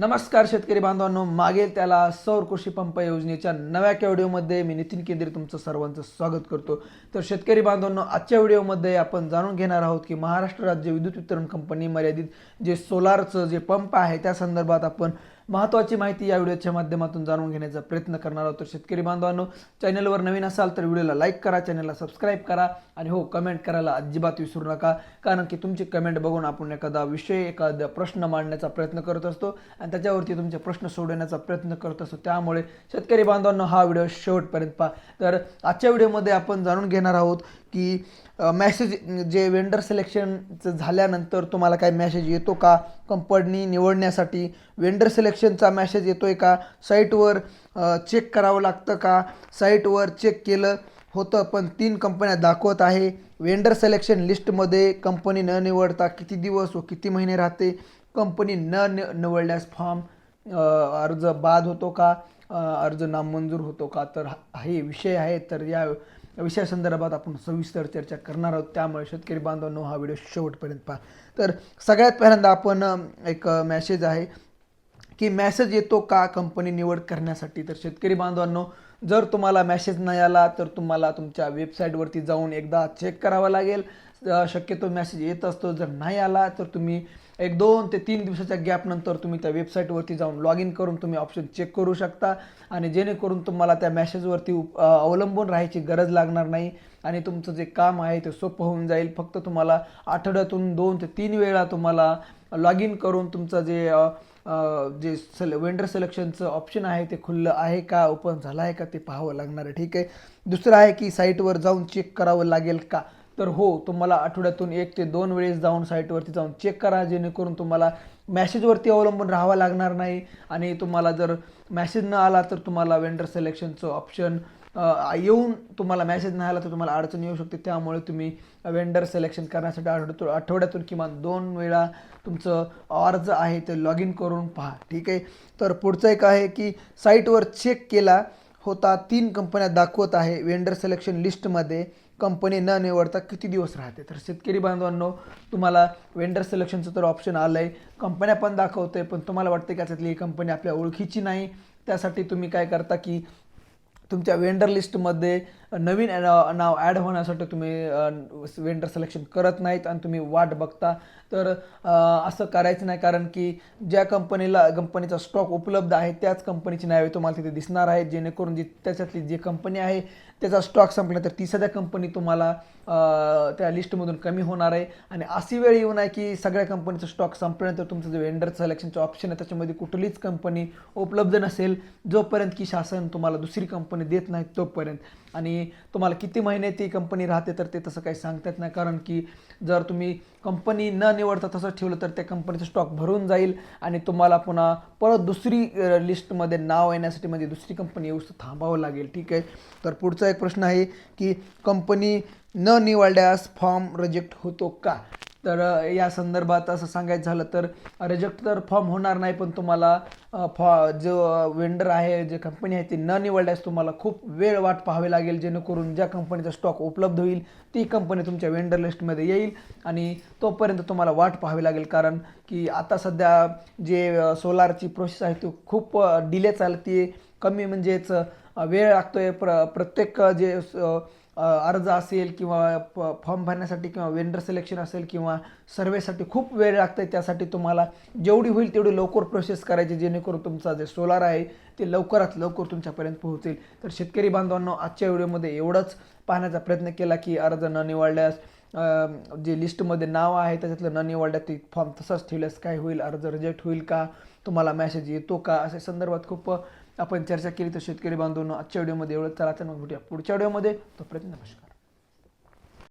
नमस्कार शेतकरी बांधवांनो मागेल त्याला सौर कृषी पंप योजनेच्या नव्या व्हिडिओमध्ये मी नितीन केंद्रे तुमचं सर्वांचं स्वागत करतो. तर शेतकरी बांधवांनो आजच्या व्हिडिओमध्ये आपण जाणून घेणार आहोत की महाराष्ट्र राज्य विद्युत वितरण कंपनी मर्यादित जे सोलारचं जे पंप आहे त्या संदर्भात आपण महत्त्वाची माहिती या व्हिडिओच्या माध्यमातून जाणून घेण्याचा प्रयत्न करणार आहोत. तर शेतकरी बांधवांनो चॅनलवर नवीन असाल तर व्हिडिओला लाईक करा चॅनलला सबस्क्राईब करा आणि हो कमेंट करायला अजिबात विसरू नका. कारण की तुमची कमेंट बघून आपण एखादा विषय एखादा प्रश्न मांडण्याचा प्रयत्न करत असतो आणि त्याच्यावरती तुमचे प्रश्न सोडवण्याचा प्रयत्न करत असतो. त्यामुळे शेतकरी बांधवांनो हा व्हिडिओ शेवटपर्यंत पहा. तर आजच्या व्हिडिओमध्ये आपण जाणून घेणार आहोत की मॅसेज जे वेंडर सिलेक्शनचं झाल्यानंतर तुम्हाला काय मॅसेज येतो का? कंपनी निवडण्यासाठी वेंडर रिजेक्शनचा मॅसेज येतो आहे का साईटवर चेक करावं लागतं का? साईटवर चेक केलं होतं पण तीन कंपन्या दाखवत आहे. वेंडर सिलेक्शन लिस्टमध्ये कंपनी न निवडता किती दिवस व किती महिने राहते? कंपनी न निवडल्यास फॉर्म अर्ज बाद होतो का? अर्ज नामंजूर होतो का? तर हा- हे विषय आहे. तर या विषयासंदर्भात आपण सविस्तर चर्चा करणार आहोत. त्यामुळे शेतकरी बांधवांनो हा व्हिडिओ शेवटपर्यंत पहा. तर सगळ्यात पहिल्यांदा आपण एक मॅसेज आहे. की मॅसेज येतो का कंपनी निवड करण्यासाठी? तर शेतकरी बांधवांनो जर तुम्हाला मॅसेज नाही आला तर तुम्हाला तुमच्या वेबसाईटवरती जाऊन एकदा चेक करावं लागेल. शक्यतो मॅसेज येत असतो जर नाही आला तर तुम्ही एक दोन ते तीन दिवसाच्या गॅपनंतर तुम्ही त्या वेबसाईटवरती जाऊन लॉग इन करून तुम्ही ऑप्शन चेक करू शकता. आणि जेणेकरून तुम्हाला त्या मॅसेजवरती उप- अवलंबून राहायची गरज लागणार नाही आणि तुमचं जे काम आहे ते सोपं होऊन जाईल. फक्त तुम्हाला आठवड्यातून दोन ते तीन वेळा तुम्हाला लॉग इन करून तुमचं जे जे सल वेंडर सिलेक्शनचं ऑप्शन आहे ते खुल्लं आहे का ओपन झालं आहे का ते पाहावं लागणार आहे. ठीक आहे? दुसरं आहे की साईटवर जाऊन चेक करावं लागेल का? तर हो तुम्हाला आठवड्यातून एक ते दोन वेळेस जाऊन साईटवरती जाऊन चेक करा जेणेकरून तुम्हाला मॅसेजवरती अवलंबून राहावं लागणार नाही. आणि तुम्हाला जर मॅसेज न आला तर तुम्हाला वेंडर सिलेक्शनचं ऑप्शन येऊन तुम्हाला मॅसेज नाही आला तर तुम्हाला अडचण येऊ शकते. त्यामुळे तुम्ही वेंडर सिलेक्शन करण्यासाठी आठवड्यातून आठवड्यातून किमान दोन वेळा तुमचं अर्ज आहे ते लॉग इन करून पहा. ठीक आहे? तर पुढचं एक आहे की साईटवर चेक केला होता तीन कंपन्या दाखवत आहे वेंडर सिलेक्शन लिस्टमध्ये कंपनी न निवडता किती दिवस राहते? तर शेतकरी बांधवांनो तुम्हाला वेंडर सिलेक्शनचं तर ऑप्शन आलं आहे कंपन्या पण दाखवते पण तुम्हाला वाटते की त्यातली ही कंपनी आपल्या ओळखीची नाही. त्यासाठी तुम्ही काय करता की तुमच्या वेंडर लिस्टमध्ये नवीन नाव ॲड होण्यासाठी तुम्ही वेंडर सिलेक्शन करत नाहीत आणि तुम्ही वाट बघता. तर असं करायचं नाही कारण की ज्या कंपनीला कंपनीचा स्टॉक उपलब्ध आहे त्याच कंपनीची नावे तुम्हाला तिथे दिसणार आहेत. जेणेकरून जी त्याच्यातली जी कंपनी आहे त्याचा स्टॉक संपला तर ती सध्या कंपनी तुम्हाला त्या लिस्टमधून कमी होणार आहे. आणि अशी वेळ येऊ नये की सगळ्या कंपनीचा स्टॉक संपल्यानंतर तुमचं जे वेंडर सिलेक्शनचं ऑप्शन आहे त्याच्यामध्ये कुठलीच कंपनी उपलब्ध नसेल. जोपर्यंत की शासन तुम्हाला दुसरी कंपनी देत नाही तोपर्यंत. आणि तुम्हाला किती महिने ती कंपनी राहते तर ते तसं काही सांगता येत नाही. कारण की जर तुम्ही कंपनी न निवडता तसं ठेवलं तर त्या कंपनीचं स्टॉक भरून जाईल आणि तुम्हाला पुन्हा परत दुसरी लिस्टमध्ये नाव येण्यासाठी म्हणजे दुसरी कंपनी येऊ थांबावं लागेल. ठीक आहे? तर पुढचा एक प्रश्न आहे की कंपनी न निवडल्यास फॉर्म रिजेक्ट होतो का? तर या संदर्भात असं सांगायचं झालं तर रिजेक्ट तर फॉर्म होणार नाही पण तुम्हाला फॉ जो वेंडर आहे जे कंपनी आहे ती न निवडल्यास तुम्हाला खूप वेळ वाट पाहावी लागेल जेणेकरून ज्या कंपनीचा स्टॉक उपलब्ध होईल ती कंपनी तुमच्या वेंडर लिस्टमध्ये येईल आणि तोपर्यंत तुम्हाला वाट पाहावी लागेल. कारण की आता सध्या जे सोलारची प्रोसेस आहे ती खूप डिले चालते कमी म्हणजेच वेळ वेळ लागतोय. प्र प्रत्येक जे अर्ज असेल किंवा प फॉर्म भरण्यासाठी किंवा वेंडर सिलेक्शन असेल किंवा सर्वेसाठी खूप वेळ लागतं आहे त्यासाठी तुम्हाला जेवढी होईल तेवढी लवकर प्रोसेस करायची जेणेकरून तुमचा जे सोलार आहे ते लवकरात लवकर तुमच्यापर्यंत पोहोचेल. तर शेतकरी बांधवांनो आजच्या व्हिडिओमध्ये एवढंच पाहण्याचा प्रयत्न केला की अर्ज न निवडल्यास जे लिस्टमध्ये नाव आहे त्याच्यातलं न निवडल्यास ते फॉर्म तसाच ठेवल्यास काय होईल? अर्ज रिजेक्ट होईल का? तुम्हाला मॅसेज येतो का? अशा संदर्भात खूप आपण चर्चा केली तर शेतकरी बांधवांना आजच्या व्हिडिओमध्ये एवढं चला तर मग भेटूया पुढच्या व्हिडिओमध्ये. तोपर्यंत नमस्कार.